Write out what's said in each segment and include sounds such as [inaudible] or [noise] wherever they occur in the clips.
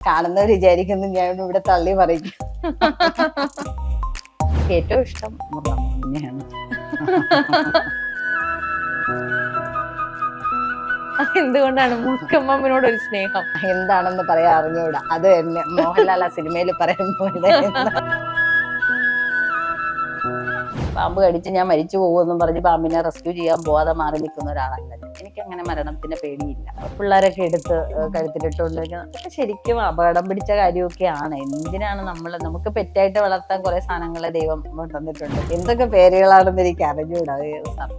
കാണുന്നവർ വിചാരിക്കുന്നു ഞാൻ ഇവിടെ തള്ളി പറയും ഏറ്റവും ഇഷ്ടം എന്തുകൊണ്ടാണ് മുക്കമ്മനോട് ഒരു സ്നേഹം? എന്താണെന്ന് പറയാൻ അറിഞ്ഞൂടാ. അത് തന്നെ മോഹൻലാൽ ആ സിനിമയിൽ പറയുമ്പോൾ പാമ്പ് കടിച്ച് ഞാൻ മരിച്ചു പോകുമെന്നും പറഞ്ഞ് പാമ്പിനെ റെസ്ക്യൂ ചെയ്യാൻ പോവാതെ മാറി നിൽക്കുന്ന ഒരാളല്ല എനിക്ക് അങ്ങനെ മരണത്തിന്റെ പേടിയില്ല. പിള്ളേരൊക്കെ എടുത്ത് ഏഹ് കഴുത്തിലിട്ടുകൊണ്ടിരിക്കുന്ന അതൊക്കെ ശരിക്കും അപകടം പിടിച്ച കാര്യമൊക്കെയാണ്. എന്തിനാണ് നമ്മൾ നമുക്ക് പെറ്റായിട്ട് വളർത്താൻ കുറെ സാധനങ്ങളെ ദൈവം തന്നിട്ടുണ്ട് എന്തൊക്കെ പേരുകളാണെന്ന് എനിക്ക് അറിഞ്ഞൂടാ.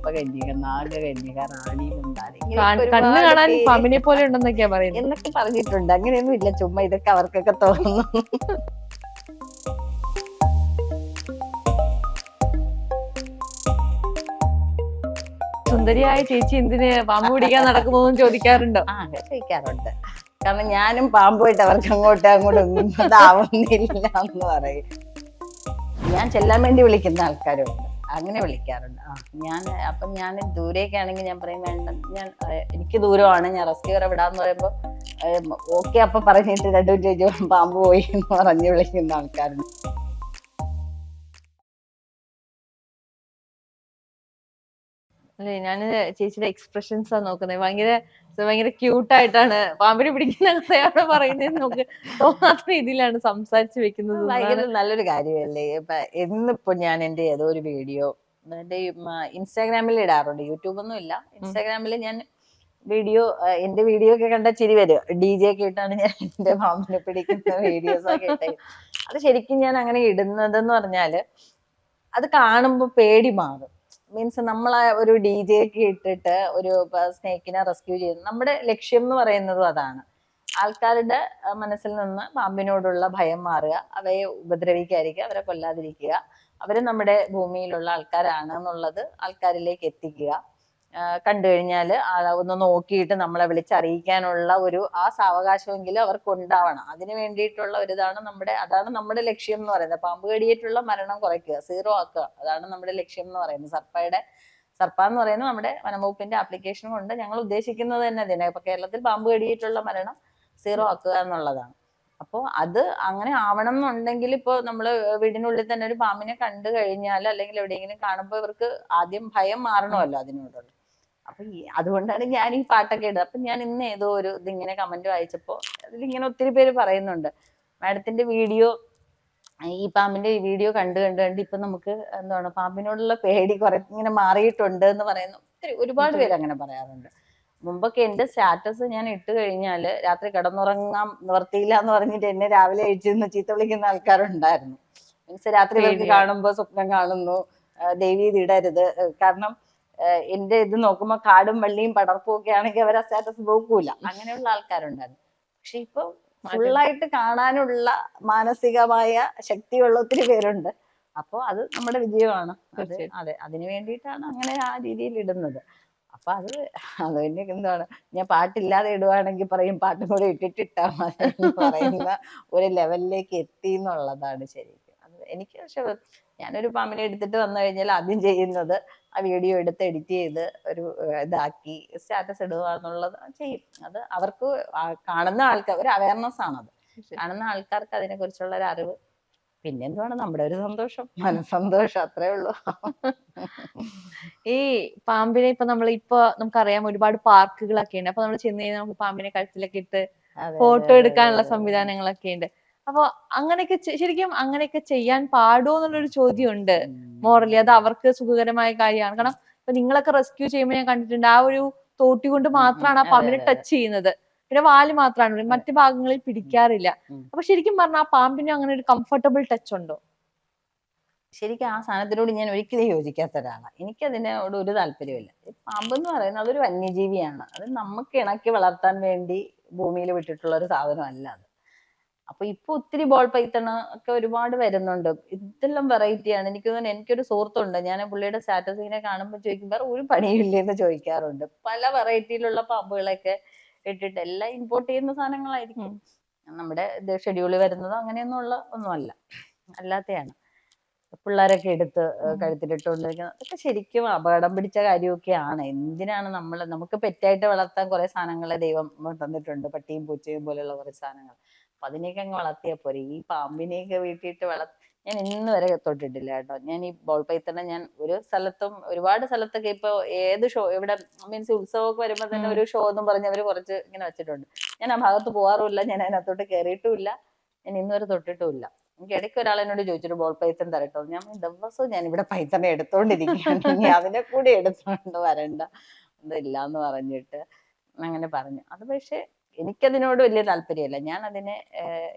കന്യക നാഗ നാഗകന്യക റാണി മുണ്ടാരി കാ- കണ്ണ് കാണാൻ പാമ്പിനെ പോലെ ഉണ്ടെന്നൊക്കെയാ പറയുന്നത്. എന്നൊക്കെ പറഞ്ഞിട്ടുണ്ട്. അങ്ങനെയൊന്നും ഇല്ല ചുമ്മാ ഇതൊക്കെ അവർക്കൊക്കെ തോന്നുന്നു. സുന്ദരിയായ ചേച്ചി എന്തിന് പാമ്പ് പിടിക്കാൻ നടക്കുന്നതെന്ന് ചോദിക്കാറുണ്ടോ? ആ ചോദിക്കാറുണ്ട്. കാരണം ഞാനും പാമ്പ് പോയിട്ട് അവർക്ക് അങ്ങോട്ട് അങ്ങോട്ടും ഇതാവുന്നില്ല എന്ന് പറയും. ഞാൻ ചെല്ലാൻ വേണ്ടി വിളിക്കുന്ന ആൾക്കാരുണ്ട്. അങ്ങനെ വിളിക്കാറുണ്ട്. ആ ഞാൻ അപ്പം ഞാൻ ദൂരേക്കാണെങ്കിൽ ഞാൻ പറയും വേണ്ട ഞാൻ എനിക്ക് ദൂരമാണ്. ഞാൻ റെസ്ക്യൂ വരെ വിടാന്ന് പറയുമ്പോൾ ഓക്കെ അപ്പൊ പറഞ്ഞിട്ട് രണ്ടു ചോദിച്ചു പാമ്പ് പോയി എന്ന് പറഞ്ഞ് വിളിക്കുന്ന ആൾക്കാരുണ്ട്. അല്ലേ ഞാൻ ചേച്ചിയുടെ എക്സ്പ്രഷൻസ് ആ നോക്കുന്നത് ഭയങ്കര ഭയങ്കര ക്യൂട്ടായിട്ടാണ് പാമ്പിനെ പിടിക്കുന്ന കഥയാണ് പറയുന്നത് നമുക്ക് തോന്നാത്ത രീതിയിലാണ് സംസാരിച്ചു വെക്കുന്നത്. ഭയങ്കര നല്ലൊരു കാര്യമല്ലേ? ഇപ്പൊ എന്നിപ്പോ ഞാൻ എന്റെ ഏതോ ഒരു വീഡിയോ എന്റെ ഇൻസ്റ്റാഗ്രാമിൽ ഇടാറുണ്ട്. യൂട്യൂബൊന്നും ഇല്ല. ഇൻസ്റ്റാഗ്രാമിൽ ഞാൻ വീഡിയോ എന്റെ വീഡിയോ ഒക്കെ കണ്ട ചിരി വരും. ഡി ജെ ഒക്കെ ഇട്ടാണ് ഞാൻ എന്റെ പാമ്പിനെ പിടിക്കുന്ന വീഡിയോസ് ഒക്കെ ഇട്ടേ. അത് ശരിക്കും ഞാൻ അങ്ങനെ ഇടുന്നതെന്ന് പറഞ്ഞാൽ അത് കാണുമ്പോൾ പേടി മാറും. മീൻസ് നമ്മൾ ഒരു ഡി ജെ ഒക്കെ ഇട്ടിട്ട് ഒരു സ്നേക്കിനെ റെസ്ക്യൂ ചെയ്യുന്നു നമ്മുടെ ലക്ഷ്യം എന്ന് പറയുന്നതും അതാണ്. ആൾക്കാരുടെ മനസ്സിൽ നിന്ന് പാമ്പിനോടുള്ള ഭയം മാറുക അവയെ ഉപദ്രവിക്കാതിരിക്കുക അവരെ കൊല്ലാതിരിക്കുക അവർ നമ്മുടെ ഭൂമിയിലുള്ള ആൾക്കാരാണ് എന്നുള്ളത് ആൾക്കാരിലേക്ക് എത്തിക്കുക. കണ്ടു കഴിഞ്ഞാൽ ഒന്ന് നോക്കിയിട്ട് നമ്മളെ വിളിച്ചറിയിക്കാനുള്ള ഒരു ആ സാവകാശമെങ്കിലും അവർക്ക് ഉണ്ടാവണം അതിന് വേണ്ടിയിട്ടുള്ള ഒരു ഇതാണ് നമ്മുടെ അതാണ് നമ്മുടെ ലക്ഷ്യം എന്ന് പറയുന്നത്. പാമ്പ് കടിയേറ്റുള്ള മരണം കുറയ്ക്കുക സീറോ ആക്കുക. അതാണ് നമ്മുടെ ലക്ഷ്യം എന്ന് പറയുന്നത്. സർപ്പയുടെ സർപ്പ എന്ന് പറയുന്നത് നമ്മുടെ വനംവകുപ്പിന്റെ ആപ്ലിക്കേഷൻ കൊണ്ട് ഞങ്ങൾ ഉദ്ദേശിക്കുന്നത് തന്നെ അതിനെ. ഇപ്പൊ കേരളത്തിൽ പാമ്പ് കടിയേറ്റുള്ള മരണം സീറോ ആക്കുക എന്നുള്ളതാണ്. അപ്പോൾ അത് അങ്ങനെ ആവണം എന്നുണ്ടെങ്കിൽ ഇപ്പോൾ നമ്മൾ വീടിനുള്ളിൽ തന്നെ ഒരു പാമ്പിനെ കണ്ടു കഴിഞ്ഞാൽ അല്ലെങ്കിൽ എവിടെയെങ്കിലും കാണുമ്പോൾ ഇവർക്ക് ആദ്യം ഭയം മാറണമല്ലോ അതിനോടുള്ള. അപ്പൊ ഈ അതുകൊണ്ടാണ് ഞാൻ ഈ പാട്ടൊക്കെ ഇടുന്നത്. അപ്പൊ ഞാൻ ഇന്ന് ഏതോ ഒരു ഇതിങ്ങനെ കമന്റ് വായിച്ചപ്പോ അതിലിങ്ങനെ ഒത്തിരി പേര് പറയുന്നുണ്ട്. മാഡത്തിന്റെ വീഡിയോ ഈ പാമ്പിന്റെ വീഡിയോ കണ്ട് കണ്ട് കണ്ട് ഇപ്പൊ നമുക്ക് എന്താണ് പാമ്പിനോടുള്ള പേടി കുറെ ഇങ്ങനെ മാറിയിട്ടുണ്ട് എന്ന് പറയുന്ന. ഒത്തിരി ഒരുപാട് പേര് അങ്ങനെ പറയാറുണ്ട്. മുമ്പൊക്കെ എന്റെ സ്റ്റാറ്റസ് ഞാൻ ഇട്ട് കഴിഞ്ഞാൽ രാത്രി കിടന്നുറങ്ങാൻ നിവർത്തിയില്ല എന്ന് പറഞ്ഞിട്ട് എന്നെ രാവിലെ അഴിച്ചെന്ന് ചീത്ത വിളിക്കുന്ന ആൾക്കാരുണ്ടായിരുന്നു. മീൻസ് രാത്രി ഇവർക്ക് കാണുമ്പോൾ സ്വപ്നം കാണുന്നു ദേവി ഇടരുത്. കാരണം എന്റെ ഇത് നോക്കുമ്പോ കാടും വള്ളിയും പടർപ്പും ഒക്കെ ആണെങ്കിൽ അവർ ആ സ്റ്റാറ്റസ് നോക്കൂല. അങ്ങനെയുള്ള ആൾക്കാരുണ്ടായിരുന്നു. പക്ഷെ ഇപ്പൊ ഫുള്ളായിട്ട് കാണാനുള്ള മാനസികമായ ശക്തിയുള്ള ഒത്തിരി പേരുണ്ട്. അപ്പൊ അത് നമ്മുടെ വിജയമാണ്. അത് അതെ അതിനു വേണ്ടിയിട്ടാണ് അങ്ങനെ ആ രീതിയിൽ ഇടുന്നത്. അപ്പൊ അത് അത് പിന്നെ എന്താണ് ഞാൻ പാട്ടില്ലാതെ ഇടുവാണെങ്കിൽ പറയും പാട്ടും കൂടെ ഇട്ടിട്ടിട്ടാ മതി പറയുന്ന ഒരു ലെവലിലേക്ക് എത്തി എന്നുള്ളതാണ് ശരിക്കും. അത് എനിക്ക് പക്ഷെ ഞാനൊരു പാമ്പിനെ എടുത്തിട്ട് വന്നു കഴിഞ്ഞാൽ ആദ്യം ചെയ്യുന്നത് ആ വീഡിയോ എടുത്ത് എഡിറ്റ് ചെയ്ത് ഒരു ഇതാക്കി സ്റ്റാറ്റസ് ഇടുക എന്നുള്ളത് ചെയ്യും. അത് അവർക്ക് കാണുന്ന ആൾക്കാർ ഒരു അവയർനെസ് ആണത്. കാണുന്ന ആൾക്കാർക്ക് അതിനെ കുറിച്ചുള്ള ഒരു അറിവ്. പിന്നെ എന്തുവാണ്? നമ്മുടെ ഒരു സന്തോഷം. മനസ്സന്തോഷം അത്രേ ഉള്ളൂ. ഈ പാമ്പിനെ ഇപ്പൊ നമ്മൾ ഇപ്പൊ നമുക്കറിയാം ഒരുപാട് പാർക്കുകളൊക്കെ ഉണ്ട് അപ്പൊ നമ്മൾ ചെന്ന് കഴിഞ്ഞാൽ നമുക്ക് പാമ്പിനെ കഴുത്തിലൊക്കെ ഇട്ട് ഫോട്ടോ എടുക്കാനുള്ള സംവിധാനങ്ങളൊക്കെ ഉണ്ട് അപ്പൊ അങ്ങനെയൊക്കെ ശരിക്കും അങ്ങനെയൊക്കെ ചെയ്യാൻ പാടുമോ എന്നുള്ളൊരു ചോദ്യമുണ്ട്. ഉണ്ട് മോറലി അത് അവർക്ക് സുഖകരമായ കാര്യമാണ്. കാരണം ഇപ്പൊ നിങ്ങളൊക്കെ റെസ്ക്യൂ ചെയ്യുമ്പോൾ ഞാൻ കണ്ടിട്ടുണ്ട് ആ ഒരു തോട്ടി കൊണ്ട് മാത്രമാണ് ആ പാമ്പിനെ ടച്ച് ചെയ്യുന്നത്. പിന്നെ വാൽ മാത്രമാണ്. മറ്റു ഭാഗങ്ങളിൽ പിടിക്കാറില്ല. അപ്പൊ ശരിക്കും പറഞ്ഞാൽ ആ പാമ്പിന് അങ്ങനെ ഒരു കംഫർട്ടബിൾ ടച്ച് ഉണ്ടോ? ശരിക്കും ആ സാധനത്തിനോട് ഞാൻ ഒരിക്കലും യോജിക്കാത്ത ഒരാളാണ് എനിക്കതിനോട് ഒരു താല്പര്യമില്ല പാമ്പ് എന്ന് പറയുന്നത് അതൊരു വന്യജീവിയാണ്. അത് നമുക്ക് ഇണക്കി വളർത്താൻ വേണ്ടി ഭൂമിയിൽ വിട്ടിട്ടുള്ള ഒരു സാധനമല്ല അത്. അപ്പൊ ഇപ്പൊ ഒത്തിരി ബോൾ പൈത്തണ ഒക്കെ ഒരുപാട് വരുന്നുണ്ട്. ഇതെല്ലാം വെറൈറ്റിയാണ് എനിക്ക് തോന്നുന്നു എനിക്കൊരു സുഹൃത്തുണ്ട്. ഞാൻ പുള്ളിയുടെ സ്റ്റാറ്റസ് ഇങ്ങനെ കാണുമ്പോൾ ചോദിക്കും വേറെ ഒരു പണിയില്ലേ എന്ന് ചോദിക്കാറുണ്ട്. പല വെറൈറ്റിയിലുള്ള പാമ്പുകളൊക്കെ ഇട്ടിട്ട് എല്ലാം ഇമ്പോർട്ട് ചെയ്യുന്ന സാധനങ്ങളായിരിക്കും. നമ്മുടെ ഇത് ഷെഡ്യൂളിൽ വരുന്നത് അങ്ങനെയൊന്നുള്ള ഒന്നുമല്ല. അല്ലാത്തയാണ്. പിള്ളേരൊക്കെ എടുത്ത്. കഴുത്തിലിട്ടുകൊണ്ടിരിക്കുന്നത് അതൊക്കെ ശരിക്കും അപകടം പിടിച്ച കാര്യമൊക്കെയാണ്. എന്തിനാണ് നമ്മൾ നമുക്ക് പെറ്റായിട്ട് വളർത്താൻ കുറെ സാധനങ്ങളെ ദൈവം തന്നിട്ടുണ്ട്. പട്ടിയും പൂച്ചയും പോലെയുള്ള കുറെ സാധനങ്ങൾ. അപ്പൊ അതിനെയൊക്കെ അങ്ങ് വളർത്തിയാ പോരെ. ഈ പാമ്പിനെയൊക്കെ വീട്ടിയിട്ട് വള ഞാൻ ഇന്ന് വരെ തൊട്ടിട്ടില്ല കേട്ടോ. ഞാൻ ഈ ബോൾ പൈത്തണ ഞാൻ ഒരു സ്ഥലത്തും ഒരുപാട് സ്ഥലത്തൊക്കെ ഇപ്പൊ ഏത് ഷോ ഇവിടെ മീൻസ് ഉത്സവമൊക്കെ വരുമ്പോ തന്നെ ഒരു ഷോ എന്നും പറഞ്ഞ് അവർ കുറച്ച് ഇങ്ങനെ വെച്ചിട്ടുണ്ട്. ഞാൻ ആ ഭാഗത്ത് പോകാറുമില്ല ഞാൻ അതിനകത്തോട്ട് കയറിയിട്ടുമില്ല ഞാൻ ഇന്ന് വരെ തൊട്ടിട്ടുമില്ല. എനിക്ക് ഇടയ്ക്ക് ഒരാൾ എന്നോട് ചോദിച്ചിട്ട് ബോൾ പൈത്തൻ തരട്ടോ. ഞാൻ ദിവസവും ഞാൻ ഇവിടെ പൈത്തനെ എടുത്തോണ്ടിരിക്കുകയാണ്. ഇനി അതിനെ കൂടി എടുത്തോണ്ട് വരണ്ട. ഇതില്ല എന്ന് പറഞ്ഞിട്ട് അങ്ങനെ പറഞ്ഞു. അത് പക്ഷെ എനിക്കതിനോട് വലിയ താല്പര്യമില്ല. ഞാൻ അതിനെ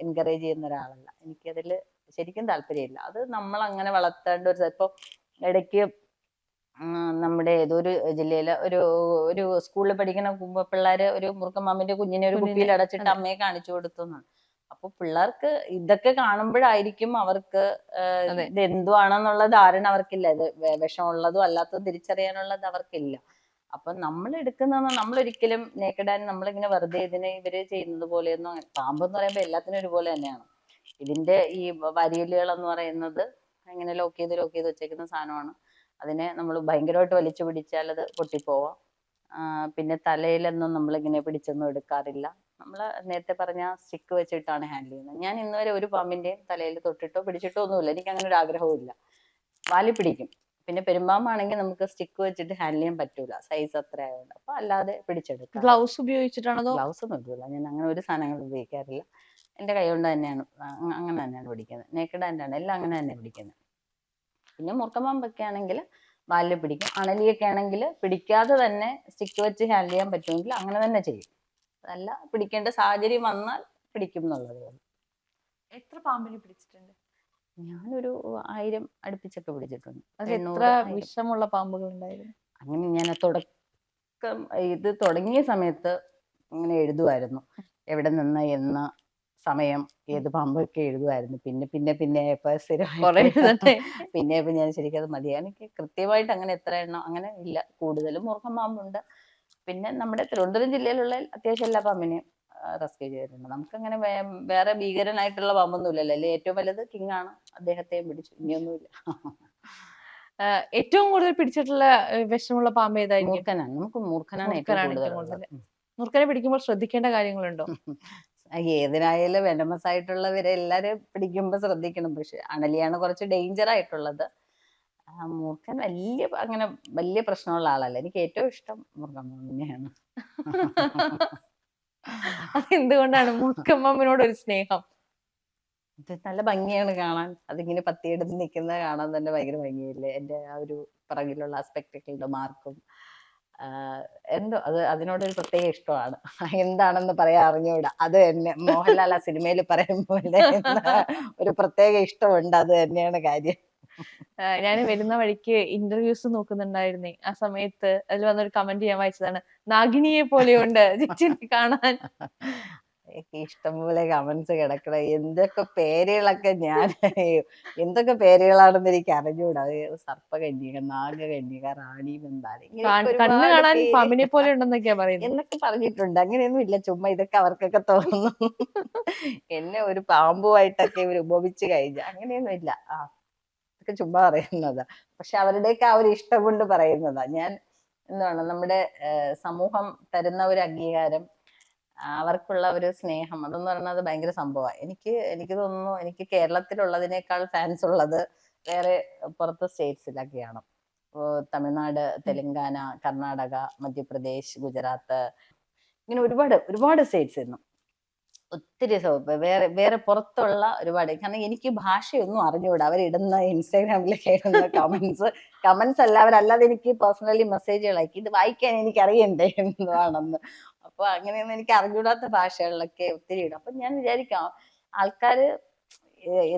എൻകറേജ് ചെയ്യുന്ന ഒരാളല്ല. എനിക്കതിൽ ശരിക്കും താല്പര്യമില്ല. അത് നമ്മൾ അങ്ങനെ വളർത്തേണ്ട ഒരു ഇപ്പൊ ഇടയ്ക്ക് നമ്മുടെ ഒരു ജില്ലയിലെ ഒരു ഒരു സ്കൂളിൽ പഠിക്കുന്ന പിള്ളേര് ഒരു മുറുക്കമ്മാമിന്റെ കുഞ്ഞിനെ ഒരു കുപ്പിയിൽ അടച്ചിട്ട് അമ്മയെ കാണിച്ചു കൊടുത്തു എന്നാണ് അപ്പൊ പിള്ളേർക്ക് ഇതൊക്കെ കാണുമ്പോഴായിരിക്കും അവർക്ക് ഇത് എന്തുവാണെന്നുള്ള ധാരണ അവർക്കില്ല. ഇത് വിഷമുള്ളതും അല്ലാത്തതും തിരിച്ചറിയാനുള്ളത് അവർക്കില്ല. അപ്പൊ നമ്മൾ എടുക്കുന്ന നമ്മൾ ഒരിക്കലും നേക്കഡാൻ നമ്മളിങ്ങനെ വെറുതെ ഇതിനെ ഇവർ ചെയ്യുന്നത് പോലെയൊന്നും അങ്ങനെ- പാമ്പ് എന്ന് പറയുമ്പോൾ എല്ലാത്തിനും ഒരുപോലെ തന്നെയാണ്. ഇതിന്റെ ഈ വരിയലുകൾ എന്ന് പറയുന്നത് ഇങ്ങനെ ലോക്ക് ചെയ്ത് ലോക്ക് ചെയ്ത് വെച്ചേക്കുന്ന സാധനമാണ്. അതിനെ നമ്മൾ ഭയങ്കരമായിട്ട് വലിച്ചു പിടിച്ചാൽ അത് പൊട്ടിപ്പോവാം. പിന്നെ തലയിലൊന്നും നമ്മളിങ്ങനെ പിടിച്ചൊന്നും എടുക്കാറില്ല. നമ്മൾ നേരത്തെ പറഞ്ഞ സ്റ്റിക്ക് വെച്ചിട്ടാണ് ഹാൻഡിൽ ചെയ്യുന്നത്. ഞാൻ ഇന്നുവരെ ഒരു പാമ്പിന്റെയും തലയിൽ തൊട്ടിട്ടോ പിടിച്ചിട്ടോ ഒന്നുമില്ല. എനിക്ക് അങ്ങനെ ഒരു ആഗ്രഹവും ഇല്ല വാലി പിടിക്കും. പിന്നെ പെരുമ്പാമ്പാണെങ്കിൽ നമുക്ക് സ്റ്റിക്ക് വെച്ചിട്ട് ഹാൻഡിൽ ചെയ്യാൻ പറ്റൂല. സൈസ് അത്ര ആയതുകൊണ്ട് അപ്പൊ അല്ലാതെ പിടിച്ചെടുക്കാം ഗ്ലൗസ് ഉപയോഗിച്ചിട്ടാണോ ഗ്ലൗസ് ഒന്നും ഞാൻ അങ്ങനെ ഒരു സാധനങ്ങൾ ഉപയോഗിക്കാറില്ല. എന്റെ കൈ കൊണ്ട് തന്നെയാണ്. അങ്ങനെ തന്നെയാണ് പിടിക്കുന്നത്. നേക്കഡ് ഹാൻഡാണ് എല്ലാം അങ്ങനെ തന്നെ പിടിക്കുന്നത്. പിന്നെ മുറുക്കമ്പാമ്പൊക്കെ ആണെങ്കിൽ വാലിൽ പിടിക്കും. അണലിയൊക്കെ ആണെങ്കിൽ പിടിക്കാതെ തന്നെ സ്റ്റിക്ക് വെച്ച് ഹാൻഡിൽ ചെയ്യാൻ പറ്റുമെങ്കിൽ അങ്ങനെ തന്നെ ചെയ്യും. അതല്ല പിടിക്കേണ്ട സാഹചര്യം വന്നാൽ പിടിക്കും എന്നുള്ളത്. എത്ര പാമ്പിനെ പിടിച്ചിട്ടുണ്ട് ഞാനൊരു ആയിരം അടുപ്പിച്ചൊക്കെ പിടിച്ചിട്ടുണ്ട്. എത്ര വിഷമുള്ള പാമ്പുകൾ ഉണ്ടായിരുന്നു. അങ്ങനെ ഞാൻ തുടക്കം ഇത് തുടങ്ങിയ സമയത്ത് ഇങ്ങനെ എഴുതുമായിരുന്നു എവിടെ നിന്ന് എന്ന സമയം ഏത് പാമ്പൊക്കെ എഴുതുമായിരുന്നു പിന്നെ പിന്നെ പിന്നെ പിന്നെ ഇപ്പൊ ഞാൻ ശരിക്കും അത് മതിയാ എനിക്ക് കൃത്യമായിട്ട് അങ്ങനെ എത്ര എണ്ണം അങ്ങനെ ഇല്ല. കൂടുതലും മുറുക്കം പാമ്പുണ്ട്. പിന്നെ നമ്മുടെ തിരുവനന്തപുരം ജില്ലയിലുള്ള അത്യാവശ്യം എല്ലാ പാമ്പിനെയും റെസ്ക്യൂ ചെയ്തിട്ടുണ്ട്. നമുക്കങ്ങനെ വേറെ ഭീകരനായിട്ടുള്ള പാമ്പൊന്നും ഇല്ലല്ലോ അല്ലെ? ഏറ്റവും വലുത് കിങ് ആണ്. അദ്ദേഹത്തെയും പിടിച്ചു. ഇനിയൊന്നുമില്ല. ഏറ്റവും കൂടുതൽ പിടിച്ചിട്ടുള്ള വിഷമുള്ള പാമ്പ് ഏതായിരിക്കും മൂർഖനാണ്. നമുക്ക് മൂർഖനാണ് ഏറ്റവും കൂടുതൽ. മൂർഖനെ പിടിക്കുമ്പോൾ ശ്രദ്ധിക്കേണ്ട കാര്യങ്ങളുണ്ടോ? ഏതിനായാലും വെനമസ് ആയിട്ടുള്ളവരെ എല്ലാരും പിടിക്കുമ്പോ ശ്രദ്ധിക്കണം. പക്ഷെ അണലിയാണ് കുറച്ച് ഡേഞ്ചർ ആയിട്ടുള്ളത്. മൂർഖൻ വലിയ അങ്ങനെ വലിയ പ്രശ്നമുള്ള ആളല്ല. എനിക്ക് ഏറ്റവും ഇഷ്ടം മൂർഖൻ തന്നെയാണ്. [laughs] അതെന്തുകൊണ്ടാണ് മുക്കമ്മമ്മനോട് ഒരു സ്നേഹം? ഇത് നല്ല ഭംഗിയാണ് കാണാൻ. അതിങ്ങനെ പത്തിയെടുത്ത് നിൽക്കുന്നത് കാണാൻ തന്നെ ഭയങ്കര ഭംഗിയല്ലേ? എന്റെ ആ ഒരു പിറകിലുള്ള ആ മാർക്കും എന്തോ അത് അതിനോടൊരു പ്രത്യേക ഇഷ്ടമാണ്. എന്താണെന്ന് പറയാൻ അറിഞ്ഞൂടാ. അത് തന്നെ. മോഹൻലാൽ ആ സിനിമയിൽ പറയുമ്പോൾ ഒരു പ്രത്യേക ഇഷ്ടമുണ്ട്. അത് തന്നെയാണ് കാര്യം. ഞാൻ വരുന്ന വഴിക്ക് ഇന്റർവ്യൂസ് നോക്കുന്നുണ്ടായിരുന്നേ. ആ സമയത്ത് അതിൽ വന്നൊരു കമന്റ് ഞാൻ വായിച്ചതാണ്. നാഗിനിയെ പോലെയുണ്ട്. [laughs] ചേച്ചിനെ കാണാൻ. ഇഷ്ടംപോലെ കമന്റ്സ് കിടക്കണം. എന്തൊക്കെ പേരുകളൊക്കെ ഞാൻ [laughs] എന്തൊക്കെ പേരുകളാണെന്ന് എനിക്ക് അറിഞ്ഞൂടാ. സർപ്പകന്യക നാഗകന്യക റാണി ബന്ധാരി എന്നൊക്കെ പറഞ്ഞിട്ടുണ്ട്. അങ്ങനെയൊന്നും ഇല്ല. ചുമ്മാ ഇതൊക്കെ അവർക്കൊക്കെ തോന്നുന്നു എന്നെ ഒരു പാമ്പുമായിട്ടൊക്കെ ഇവർ ഉപമിച്ചു കഴിഞ്ഞ. അങ്ങനെയൊന്നും ഇല്ല. ഇതൊക്കെ ചുമ്മാ പറയുന്നതാ. പക്ഷെ അവരുടെയൊക്കെ ആ ഒരു ഇഷ്ടം കൊണ്ട് പറയുന്നതാ. ഞാൻ എന്താണ് നമ്മുടെ സമൂഹം തരുന്ന ഒരു അംഗീകാരം അവർക്കുള്ള ഒരു സ്നേഹം അതെന്ന് പറഞ്ഞാൽ അത് ഭയങ്കര സംഭവമാണ് എനിക്ക് എനിക്ക് തോന്നുന്നു എനിക്ക് കേരളത്തിലുള്ളതിനേക്കാൾ ഫാൻസ് ഉള്ളത് വേറെ പുറത്ത് സ്റ്റേറ്റ്സിലൊക്കെയാണ്. തമിഴ്നാട് തെലങ്കാന കർണാടക മധ്യപ്രദേശ് ഗുജറാത്ത് ഇങ്ങനെ ഒരുപാട് ഒരുപാട് സ്റ്റേറ്റ്സ് ഇന്നും. ഒത്തിരി വേറെ വേറെ പുറത്തുള്ള ഒരുപാട് കാരണം എനിക്ക് ഭാഷയൊന്നും അറിഞ്ഞുകൂടാ അവരിടുന്ന ഇൻസ്റ്റാഗ്രാമിലൊക്കെ ഇടുന്ന കമന്റ്സ് കമന്റ്സ് അല്ല അവരല്ലാതെ എനിക്ക് പേഴ്സണലി മെസ്സേജുകൾ അയക്കി. ഇത് വായിക്കാൻ എനിക്ക് അറിയണ്ടേ എന്താണെന്ന് അപ്പൊ അങ്ങനെയൊന്നും എനിക്ക് അറിഞ്ഞൂടാത്ത ഭാഷകളിലൊക്കെ ഒത്തിരി ഇടും. അപ്പൊ ഞാൻ വിചാരിക്കാം ആൾക്കാര്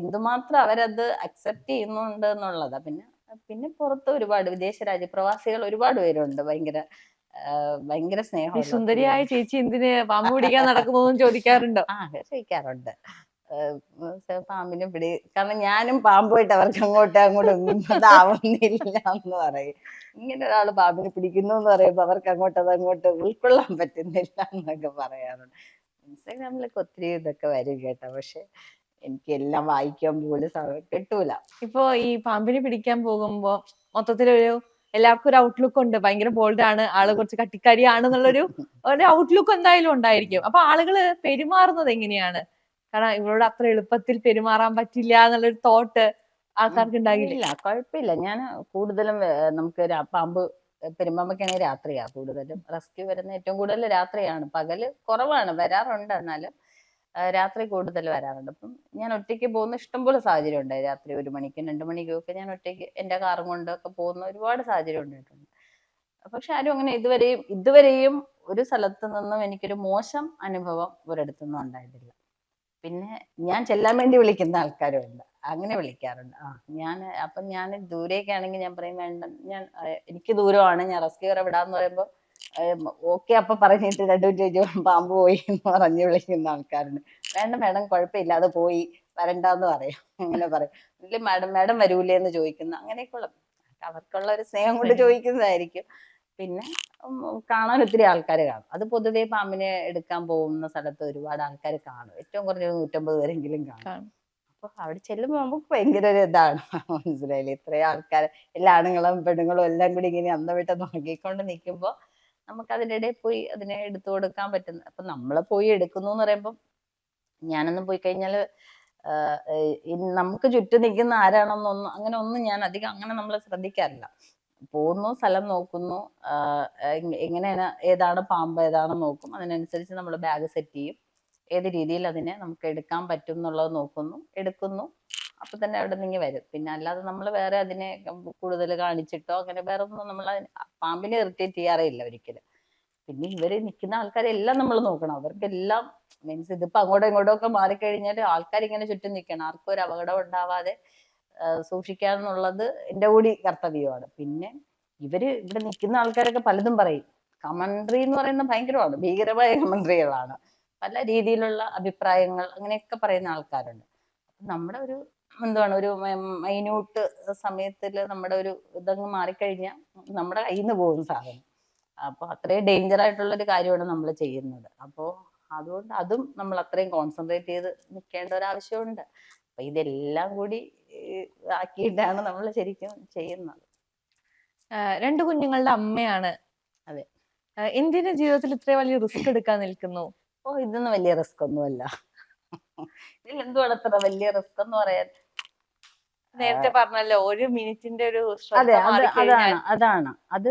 എന്തുമാത്രം അവരത് അക്സെപ്റ്റ് ചെയ്യുന്നുണ്ട് എന്നുള്ളതാ. പിന്നെ പിന്നെ പുറത്ത് ഒരുപാട് വിദേശ രാജ്യ പ്രവാസികൾ ഒരുപാട് പേരുണ്ട് ഭയങ്കര ഭയങ്കര സ്നേഹം സുന്ദരിയായ ചേച്ചി എന്തിന് പാമ്പ് പിടിക്കാൻ നടക്കുന്നതെന്ന് ചോദിക്കാറുണ്ടോ? ആ ചോദിക്കാറുണ്ട്. പാമ്പിനെ പിടി കാരണം ഞാനും പാമ്പുമായിട്ട് അവർക്ക് അങ്ങോട്ടും അങ്ങോട്ടും ഒന്നും ഇതാവുന്നില്ല എന്ന് പറയും. ഇങ്ങനെ ഒരാൾ പാമ്പിനെ പിടിക്കുന്നു എന്ന് പറയുമ്പോൾ അവർക്ക് അങ്ങോട്ട് ഉൾക്കൊള്ളാൻ പറ്റുന്നില്ല എന്നൊക്കെ പറയാറുണ്ട്. ഇൻസ്റ്റാഗ്രാമിലൊക്കെ ഒത്തിരി ഇതൊക്കെ വരും കേട്ടോ. പക്ഷെ എനിക്ക് എല്ലാം വായിക്കാൻ പോലും കിട്ടൂല. ഇപ്പോ ഈ പാമ്പിനെ പിടിക്കാൻ പോകുമ്പോ മൊത്തത്തിലൊരു എല്ലാവർക്കും ഒരു ഔട്ട്ലുക്ക് ഉണ്ട്. ഭയങ്കര ബോൾഡ് ആണ്. ആൾ കുറച്ച് കട്ടിക്കാരിയാണ് എന്നുള്ളൊരു [laughs] ഒരു ഔട്ട്ലുക്ക് എന്തായാലും ഉണ്ടായിരിക്കും. അപ്പൊ ആളുകൾ പെരുമാറുന്നത് എങ്ങനെയാണ്? കാരണം ഇവരോട് അത്ര എളുപ്പത്തിൽ പെരുമാറാൻ പറ്റില്ല എന്നുള്ളൊരു തോട്ട് ആൾക്കാർക്ക് ഉണ്ടാകില്ല? കുഴപ്പമില്ല. ഞാൻ കൂടുതലും നമുക്ക് പാമ്പ് പെരുമ്പാമ്പൊക്കെയാണെങ്കിൽ രാത്രിയാ കൂടുതലും. റെസ്ക്യൂ വരുന്ന ഏറ്റവും കൂടുതൽ രാത്രിയാണ്. പകൽ കുറവാണ് വരാറുണ്ട് എന്നാലും. രാത്രി കൂടുതൽ വരാറുണ്ട്. അപ്പം ഞാൻ ഒറ്റയ്ക്ക് പോകുന്ന ഇഷ്ടംപോലെ സാഹചര്യം ഉണ്ടായി രാത്രി ഒരു മണിക്കും രണ്ട് മണിക്കും ഒക്കെ ഞാൻ ഒറ്റയ്ക്ക് എന്റെ കാറും കൊണ്ടൊക്കെ പോകുന്ന ഒരുപാട് സാഹചര്യം ഉണ്ടായിട്ടുണ്ട്. പക്ഷെ ആരും അങ്ങനെ ഇതുവരെയും ഇതുവരെയും ഒരു സ്ഥലത്ത് നിന്നും എനിക്കൊരു മോശം അനുഭവം ഒരിടത്തു നിന്നും ഉണ്ടായിട്ടില്ല. പിന്നെ ഞാൻ ചെല്ലാൻ വേണ്ടി വിളിക്കുന്ന ആൾക്കാരും ഉണ്ട് അങ്ങനെ വിളിക്കാറുണ്ട്. ആ ഞാൻ അപ്പം ഞാൻ ദൂരേക്കാണെങ്കിൽ ഞാൻ പറയും വേണ്ട ഞാൻ എനിക്ക് ദൂരമാണ്. ഞാൻ റെസ്ക്യൂറെ വിടാന്ന് പറയുമ്പോൾ ഓക്കെ അപ്പൊ പറഞ്ഞിട്ട് രണ്ടു ചോദിച്ചു പാമ്പ് പോയി എന്ന് പറഞ്ഞു വിളിക്കുന്ന ആൾക്കാരുണ്ട്. വേണ്ട മാഡം കുഴപ്പമില്ല അത് പോയി വരണ്ടെന്ന് പറയാം. അങ്ങനെ പറയും. ഇല്ല മാഡം മാഡം വരൂലേ എന്ന് ചോദിക്കുന്ന. അങ്ങനെയൊക്കെയുള്ള അവർക്കുള്ള ഒരു സ്നേഹം കൊണ്ട് ചോദിക്കുന്നതായിരിക്കും. പിന്നെ കാണാൻ ഒത്തിരി ആൾക്കാർ കാണും. അത് പൊതുവെ പാമ്പിനെ എടുക്കാൻ പോകുന്ന സ്ഥലത്ത് ഒരുപാട് ആൾക്കാർ കാണും. ഏറ്റവും കുറഞ്ഞ നൂറ്റമ്പത് പേരെങ്കിലും കാണും. അപ്പൊ അവിടെ ചെല്ലുമ്പോൾ നമുക്ക് ഭയങ്കര ഒരു ഇതാണ്. മനസ്സിലായില്ലേ? ഇത്രയും ആൾക്കാർ എല്ലാ ആണുങ്ങളും പെണ്ണുങ്ങളും എല്ലാം കൂടി ഇങ്ങനെ അന്തവിട്ട് നോക്കിക്കൊണ്ട് നിൽക്കുമ്പോൾ നമുക്ക് അതിന്റെ ഇടയിൽ പോയി അതിനെ എടുത്തു കൊടുക്കാൻ പറ്റുന്ന അപ്പൊ നമ്മളെ പോയി എടുക്കുന്നു എന്ന് പറയുമ്പോൾ ഞാനൊന്നും പോയി കഴിഞ്ഞാൽ നമുക്ക് ചുറ്റും നിൽക്കുന്ന ആരാണെന്നൊന്നും അങ്ങനെ ഒന്നും ഞാൻ അധികം അങ്ങനെ നമ്മൾ ശ്രദ്ധിക്കാറില്ല. പോകുന്നു സ്ഥലം നോക്കുന്നു എങ്ങനെയാണ് ഏതാണ് പാമ്പ് ഏതാണ് നോക്കും അതിനനുസരിച്ച് നമ്മൾ ബാഗ് സെറ്റ് ചെയ്യും. ഏത് രീതിയിൽ അതിനെ നമുക്ക് എടുക്കാൻ പറ്റും എന്നുള്ളത് നോക്കുന്നു എടുക്കുന്നു. അപ്പൊ തന്നെ അവിടെ നിന്ന് വരും. പിന്നെ അല്ലാതെ നമ്മൾ വേറെ അതിനെ കൂടുതൽ കാണിച്ചിട്ടോ അങ്ങനെ വേറെ ഒന്നും നമ്മൾ പാമ്പിനെ ഇറിറ്റേറ്റ് ചെയ്യാറേ ഇല്ല ഒരിക്കലും. പിന്നെ ഇവർ നിൽക്കുന്ന ആൾക്കാരെല്ലാം നമ്മൾ നോക്കണം. അവർക്കെല്ലാം മീൻസ് ഇതിപ്പോ അങ്ങോട്ടും ഇങ്ങോട്ടും ഒക്കെ മാറിക്കഴിഞ്ഞാൽ ആൾക്കാർ ഇങ്ങനെ ചുറ്റും നിൽക്കണം ആർക്കും ഒരു അപകടം ഉണ്ടാവാതെ സൂക്ഷിക്കാന്നുള്ളത് എന്റെ കൂടി കർത്തവ്യമാണ്. പിന്നെ ഇവർ ഇവിടെ നിൽക്കുന്ന ആൾക്കാരൊക്കെ പലതും പറയും. കമൻട്രി എന്ന് പറയുന്ന ഭയങ്കരമാണ്. ഭീകരമായ കമൻട്രികളാണ്. പല രീതിയിലുള്ള അഭിപ്രായങ്ങൾ അങ്ങനെയൊക്കെ പറയുന്ന ആൾക്കാരുണ്ട്. നമ്മുടെ ഒരു എന്താണ് ഒരു മൈന്യൂട്ട് സമയത്തിൽ നമ്മുടെ ഒരു ഇതങ്ങ് മാറിക്കഴിഞ്ഞാൽ നമ്മുടെ കയ്യിൽ നിന്ന് പോകും സാധനം. അപ്പൊ അത്രയും ഡേഞ്ചർ ആയിട്ടുള്ള ഒരു കാര്യമാണ് നമ്മൾ ചെയ്യുന്നത്. അപ്പോ അതുകൊണ്ട് അതും നമ്മൾ അത്രയും കോൺസെൻട്രേറ്റ് ചെയ്ത് നിൽക്കേണ്ട ഒരു ആവശ്യമുണ്ട്. അപ്പൊ ഇതെല്ലാം കൂടി ആക്കിയിട്ടാണ് നമ്മൾ ശരിക്കും ചെയ്യുന്നത്. രണ്ട് കുഞ്ഞുങ്ങളുടെ അമ്മയാണ്. അതെ. എന്തിനു ജീവിതത്തിൽ ഇത്രയും വലിയ റിസ്ക് എടുക്കാൻ നിൽക്കുന്നു? ഓ ഇതൊന്നും വലിയ റിസ്ക് ഒന്നുമല്ല. ഇതിൽ എന്തുവാണ് അത്ര വലിയ റിസ്ക് എന്ന് പറയാൻ? നേരത്തെ പറഞ്ഞല്ലോ ഒരു മിനിറ്റിന്റെ ഒരു അതെ അത് അതാണ് അതാണ്. അത്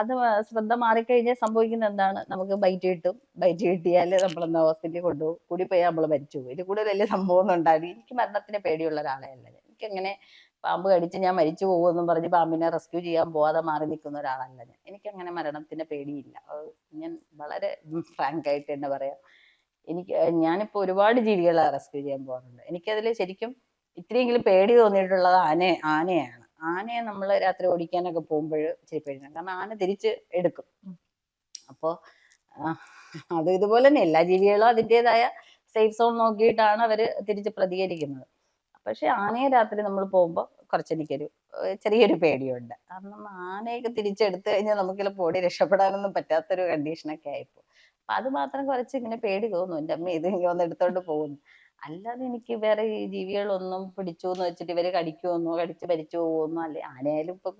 അത് ശ്രദ്ധ മാറിക്കഴിഞ്ഞാൽ സംഭവിക്കുന്നത് എന്താണ്? നമുക്ക് ബൈറ്റ് കിട്ടും. ബൈറ്റ് കിട്ടിയാൽ നമ്മൾ എന്താ ഹോസ്പിറ്റലിൽ കൊണ്ടുപോകും. കൂടി പോയാൽ നമ്മൾ മരിച്ചു പോകും ഇത് കൂടുതൽ വലിയ സംഭവം ഒന്നും ഉണ്ടാവില്ല. എനിക്ക് മരണത്തിന് പേടിയുള്ള ഒരാളല്ല. എനിക്ക് അങ്ങനെ പാമ്പ് കടിച്ച് ഞാൻ മരിച്ചു പോകുമെന്നും പറഞ്ഞ് പാമ്പിനെ റെസ്ക്യൂ ചെയ്യാൻ പോവാതെ മാറി നിൽക്കുന്ന ഒരാളല്ല ഞാൻ. എനിക്ക് അങ്ങനെ മരണത്തിന് പേടിയില്ല. ഞാൻ വളരെ ഫ്രാങ്ക് ആയിട്ട് തന്നെ പറയാം. എനിക്ക് ഞാനിപ്പോൾ ഒരുപാട് ജീവികളെ റെസ്ക്യൂ ചെയ്യാൻ പോകാറുണ്ട്. എനിക്കതിൽ ശരിക്കും ഇത്രയെങ്കിലും പേടി തോന്നിയിട്ടുള്ളത് ആന ആനയാണ്. ആനയെ നമ്മൾ രാത്രി ഓടിക്കാനൊക്കെ പോകുമ്പോൾ ഇച്ചിരി പേടിയാണ്. കാരണം ആന തിരിച്ച് എടുക്കും. അപ്പോൾ അത് ഇതുപോലെ തന്നെ എല്ലാ ജീവികളും അതിന്റെതായ സേഫ് സോൺ നോക്കിയിട്ടാണ് അവർ തിരിച്ച് പ്രതികരിക്കുന്നത്. പക്ഷെ ആനയെ രാത്രി നമ്മൾ പോകുമ്പോൾ കുറച്ച് എനിക്കൊരു ചെറിയൊരു പേടിയുണ്ട്. കാരണം ആനയൊക്കെ തിരിച്ചെടുത്തു കഴിഞ്ഞാൽ നമുക്ക് ചിലപ്പോൾ പൊടി രക്ഷപ്പെടാനൊന്നും പറ്റാത്തൊരു കണ്ടീഷനൊക്കെ ആയിപ്പോ അപ്പൊ അത് മാത്രം കുറച്ച് ഇങ്ങനെ പേടി തോന്നും. എന്റെ അമ്മ ഇത് ഇങ്ങനെ വന്ന് എടുത്തോണ്ട് പോകുന്നു. അല്ലാതെ എനിക്ക് വേറെ ഈ ജീവികളൊന്നും പിടിച്ചു എന്ന് വെച്ചിട്ട് ഇവർ കടിക്കുമെന്നോ കടിച്ച് മരിച്ചു പോകുമെന്നോ അല്ലെ ആനയായാലും ഇപ്പൊ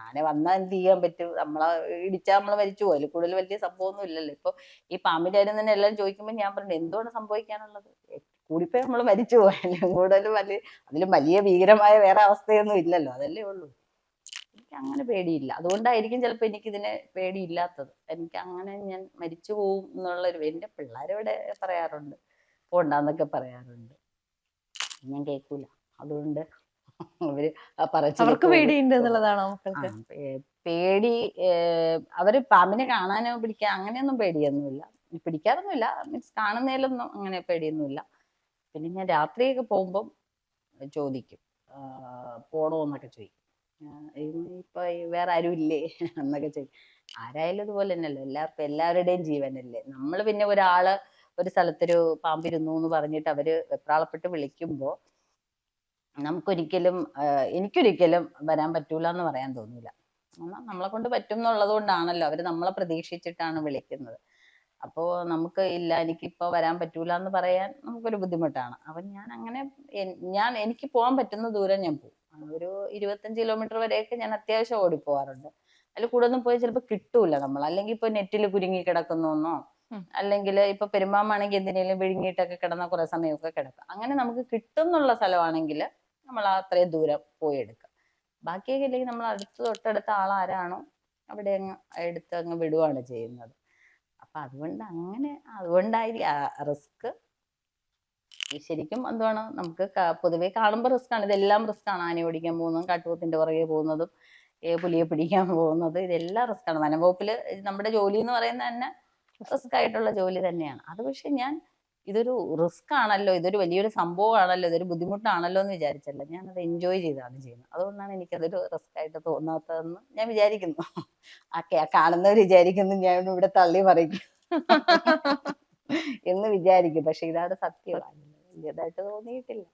ആന വന്നാൽ എന്ത് ചെയ്യാൻ പറ്റും? നമ്മളെ ഇടിച്ചാൽ നമ്മളെ മരിച്ചു പോകും അതിൽ കൂടുതൽ വലിയ സംഭവമൊന്നും ഇല്ലല്ലോ. ഇപ്പൊ ഈ പാമ്പിന്റെ കാര്യം തന്നെ എല്ലാം ചോദിക്കുമ്പോൾ ഞാൻ പറഞ്ഞു എന്തുകൊണ്ട് സംഭവിക്കാനുള്ളത്? കൂടിപ്പോയി നമ്മൾ മരിച്ചു പോയാലും കൂടുതൽ വലിയ അതിലും വലിയ ഭീകരമായ വേറെ അവസ്ഥയൊന്നും ഇല്ലല്ലോ. അതല്ലേ ഉള്ളൂ. എനിക്ക് അങ്ങനെ പേടിയില്ല. അതുകൊണ്ടായിരിക്കും ചിലപ്പോൾ എനിക്ക് ഇതിനെ പേടിയില്ലാത്തത്. എനിക്ക് അങ്ങനെ ഞാൻ മരിച്ചു പോവും എന്നുള്ളൊരു എന്റെ പിള്ളേരിവിടെ പറയാറുണ്ട്. പോണ്ടെന്നൊക്കെ പറയാറുണ്ട്. ഞാൻ കേൾക്കൂല. അതുകൊണ്ട് അവർ അവർക്ക് പേടിയുണ്ട്. എന്നുള്ളതാണോ മക്കൾക്ക്? പേടി അവർ പാമ്പിനെ കാണാനോ പിടിക്കാൻ അങ്ങനെയൊന്നും പേടിയൊന്നുമില്ല. പിടിക്കാറൊന്നുമില്ല. മീൻസ് കാണുന്നതിലൊന്നും അങ്ങനെ പേടിയൊന്നുമില്ല. പിന്നെ ഞാൻ രാത്രിയൊക്കെ പോകുമ്പം ചോദിക്കും. പോണോന്നൊക്കെ ചോദിക്കും. ഇപ്പൊ വേറെ ആരും ഇല്ലേ എന്നൊക്കെ ചോദിക്കും. ആരായാലും ഇതുപോലെ തന്നെയല്ലോ? എല്ലാവർക്കും എല്ലാവരുടെയും ജീവനല്ലേ? നമ്മൾ പിന്നെ ഒരാൾ ഒരു സ്ഥലത്തൊരു പാമ്പിരുന്നു എന്ന് പറഞ്ഞിട്ട് അവർ വെപ്രാളപ്പെട്ട് വിളിക്കുമ്പോ നമുക്കൊരിക്കലും എനിക്കൊരിക്കലും വരാൻ പറ്റൂല എന്ന് പറയാൻ തോന്നില്ല നമ്മളെ കൊണ്ട് പറ്റും എന്നുള്ളത് കൊണ്ടാണല്ലോ അവർ നമ്മളെ പ്രതീക്ഷിച്ചിട്ടാണ് വിളിക്കുന്നത്. അപ്പോ നമുക്ക് ഇല്ല എനിക്കിപ്പോൾ വരാൻ പറ്റൂല എന്ന് പറയാൻ നമുക്കൊരു ബുദ്ധിമുട്ടാണ്. അപ്പം ഞാൻ അങ്ങനെ ഞാൻ എനിക്ക് പോകാൻ പറ്റുന്ന ദൂരം ഞാൻ പോകും ഒരു ഇരുപത്തഞ്ച് കിലോമീറ്റർ വരെയൊക്കെ ഞാൻ അത്യാവശ്യം ഓടിപ്പോവാറുണ്ട്. അതിൽ ഒന്നും പോയി ചിലപ്പോൾ കിട്ടൂല നമ്മൾ അല്ലെങ്കിൽ ഇപ്പോൾ നെറ്റിൽ കുരുങ്ങി കിടക്കുന്നോന്നോ. അല്ലെങ്കിൽ ഇപ്പൊ പെരുമ്പാമ്പാണെങ്കിൽ എന്തിനേലും വിഴുങ്ങിയിട്ടൊക്കെ കിടന്ന കുറെ സമയമൊക്കെ കിടക്കാം. അങ്ങനെ നമുക്ക് കിട്ടുന്നുള്ള സ്ഥലമാണെങ്കിൽ നമ്മൾ അത്രയും ദൂരം പോയി എടുക്കുക ബാക്കിയൊക്കെ ഇല്ലെങ്കിൽ നമ്മൾ അടുത്ത് തൊട്ടടുത്ത ആളാരാണോ അവിടെ അങ്ങ് എടുത്ത് അങ്ങ് വിടുവാണ് ചെയ്യുന്നത്. അപ്പൊ അതുകൊണ്ട് അങ്ങനെ അതുകൊണ്ടായിരിക്കും റിസ്ക്. ശരിക്കും എന്താണ് നമുക്ക് പൊതുവെ കാണുമ്പോൾ റിസ്ക് ആണ് ഇതെല്ലാം റിസ്ക് ആണ് ആന ഓടിക്കാൻ പോകുന്നതും കാട്ടുപോത്തിന്റെ പുറകെ പോകുന്നതും പുലിയെ പിടിക്കാൻ പോകുന്നതും ഇതെല്ലാം റിസ്ക് ആണ് വനംവകുപ്പിൽ നമ്മുടെ ജോലി എന്ന് പറയുന്നത് തന്നെ റിസ്ക് ആയിട്ടുള്ള ജോലി തന്നെയാണ്. അത് പക്ഷെ ഞാൻ ഇതൊരു റിസ്ക് ആണല്ലോ ഇതൊരു വലിയൊരു സംഭവമാണല്ലോ ഇതൊരു ബുദ്ധിമുട്ടാണല്ലോ എന്ന് വിചാരിച്ചല്ല. ഞാൻ അത് എൻജോയ് ചെയ്താണ് ചെയ്യുന്നത്. അതുകൊണ്ടാണ് എനിക്ക് അതൊരു റിസ്ക് ആയിട്ട് തോന്നാത്തതെന്ന് ഞാൻ വിചാരിക്കുന്നു. ആ കാണുന്നവർ വിചാരിക്കുന്നു ഞാൻ ഇവിടെ തള്ളി പറയും എന്ന് വിചാരിക്കും. പക്ഷെ ഇതാണ് സത്യം. വലിയതായിട്ട് തോന്നിയിട്ടില്ല.